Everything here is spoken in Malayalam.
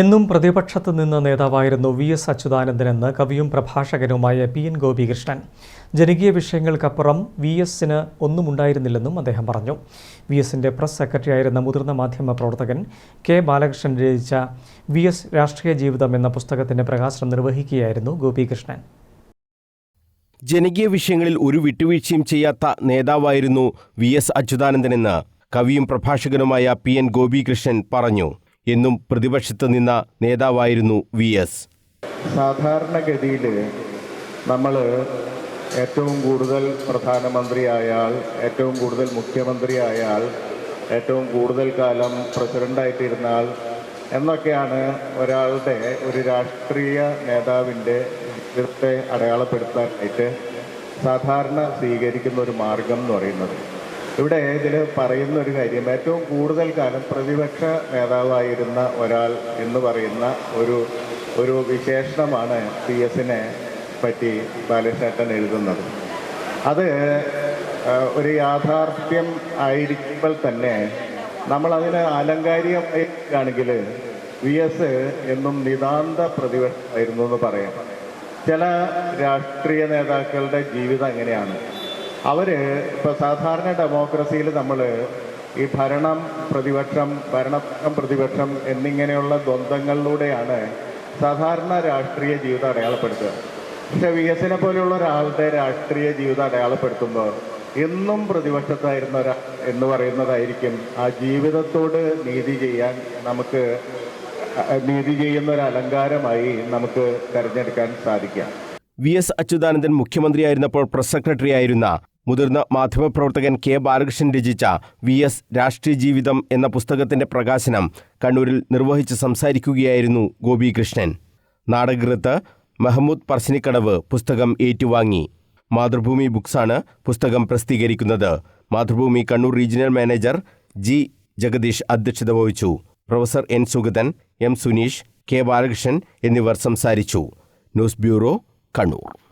എന്നും പ്രതിപക്ഷത്ത് നിന്ന് നേതാവായിരുന്നു വി എസ് അച്യുതാനന്ദനെന്ന് കവിയും പ്രഭാഷകനുമായ പി എൻ ഗോപികൃഷ്ണൻ. ജനകീയ വിഷയങ്ങൾക്കപ്പുറം വി എസിന് ഒന്നുമുണ്ടായിരുന്നില്ലെന്നും അദ്ദേഹം പറഞ്ഞു. വി എസിന്റെ പ്രസ് സെക്രട്ടറിയായിരുന്ന മുതിർന്ന മാധ്യമ പ്രവർത്തകൻ കെ ബാലകൃഷ്ണൻ രചിച്ച വി എസ് രാഷ്ട്രീയ ജീവിതം എന്ന പുസ്തകത്തിന്റെ പ്രകാശനം നിർവഹിക്കുകയായിരുന്നു ഗോപികൃഷ്ണൻ. ജനകീയ വിഷയങ്ങളിൽ ഒരു വിട്ടുവീഴ്ചയും ചെയ്യാത്ത നേതാവായിരുന്നു വി എസ് അച്യുതാനന്ദനെന്ന് കവിയും പ്രഭാഷകനുമായ പി എൻ ഗോപികൃഷ്ണൻ പറഞ്ഞു. എന്നും പ്രതിപക്ഷത്ത് നിന്ന നേതാവായിരുന്നു വി എസ്. സാധാരണഗതിയിൽ നമ്മൾ ഏറ്റവും കൂടുതൽ പ്രധാനമന്ത്രിയായാൽ ഏറ്റവും കൂടുതൽ മുഖ്യമന്ത്രിയായാൽ ഏറ്റവും കൂടുതൽ കാലം പ്രസിഡന്റായിട്ടിരുന്നാൽ എന്നൊക്കെയാണ് ഒരാളുടെ ഒരു രാഷ്ട്രീയ നേതാവിന്റെ ജീവിതത്തെ അടയാളപ്പെടുത്താനായിട്ട് സാധാരണ സ്വീകരിക്കുന്ന ഒരു മാർഗം എന്ന് പറയുന്നത്. ഇവിടെ ഇതിൽ പറയുന്ന ഒരു കാര്യം ഏറ്റവും കൂടുതൽ കാലം പ്രതിപക്ഷ നേതാവായിരുന്ന ഒരാൾ എന്ന് പറയുന്ന ഒരു ഒരു വിശേഷണമാണ് പി എസിനെ പറ്റി ബാലചേട്ടൻ എഴുതുന്നത്. അത് ഒരു യാഥാർത്ഥ്യം ആയിരിക്കുമ്പോൾ തന്നെ നമ്മളതിന് ആലങ്കാരികമായിരിക്കുകയാണെങ്കിൽ വി എസ് എന്നും നിതാന്ത പ്രതിപക്ഷമായിരുന്നു എന്ന് പറയാം. ചില രാഷ്ട്രീയ നേതാക്കളുടെ ജീവിതം എങ്ങനെയാണ് അവർ ഇപ്പോൾ സാധാരണ ഡെമോക്രസിയിൽ നമ്മൾ ഈ ഭരണം പ്രതിപക്ഷം ഭരണം പ്രതിപക്ഷം എന്നിങ്ങനെയുള്ള ദ്വന്ദ്ങ്ങളിലൂടെയാണ് സാധാരണ രാഷ്ട്രീയ ജീവിതം അടയാളപ്പെടുത്തുക. പക്ഷെ വി എസിനെ പോലെയുള്ള ഒരാളുടെ രാഷ്ട്രീയ ജീവിതം അടയാളപ്പെടുത്തുമ്പോൾ എന്നും പ്രതിപക്ഷത്തായിരുന്ന ഒരാൾ എന്ന് പറയുന്നതായിരിക്കും ആ ജീവിതത്തോട് നീതി ചെയ്യാൻ നമുക്ക് നീതി ചെയ്യുന്ന ഒരു അലങ്കാരമായി നമുക്ക് തിരഞ്ഞെടുക്കാൻ സാധിക്കാം വി എസ് അച്യുതാനന്ദൻ മുഖ്യമന്ത്രിയായിരുന്നപ്പോൾ പ്രസ് സെക്രട്ടറിയായിരുന്ന മുതിർന്ന മാധ്യമപ്രവർത്തകൻ കെ ബാലകൃഷ്ണൻ രചിച്ച വി എസ് രാഷ്ട്രീയ ജീവിതം എന്ന പുസ്തകത്തിന്റെ പ്രകാശനം കണ്ണൂരിൽ നിർവഹിച്ച് സംസാരിക്കുകയായിരുന്നു ഗോപികൃഷ്ണൻ. നാടകൃത്ത് മെഹമ്മൂദ് പറശ്ശിനിക്കടവ് പുസ്തകം ഏറ്റുവാങ്ങി. മാതൃഭൂമി ബുക്സാണ് പുസ്തകം പ്രസിദ്ധീകരിക്കുന്നത്. Mathrubhumi Kannur regional manager G Jagadeesh അധ്യക്ഷത വഹിച്ചു. Professor N Sugathan M Suneesh K Balakrishnan എന്നിവർ സംസാരിച്ചു. News bureau Kannur.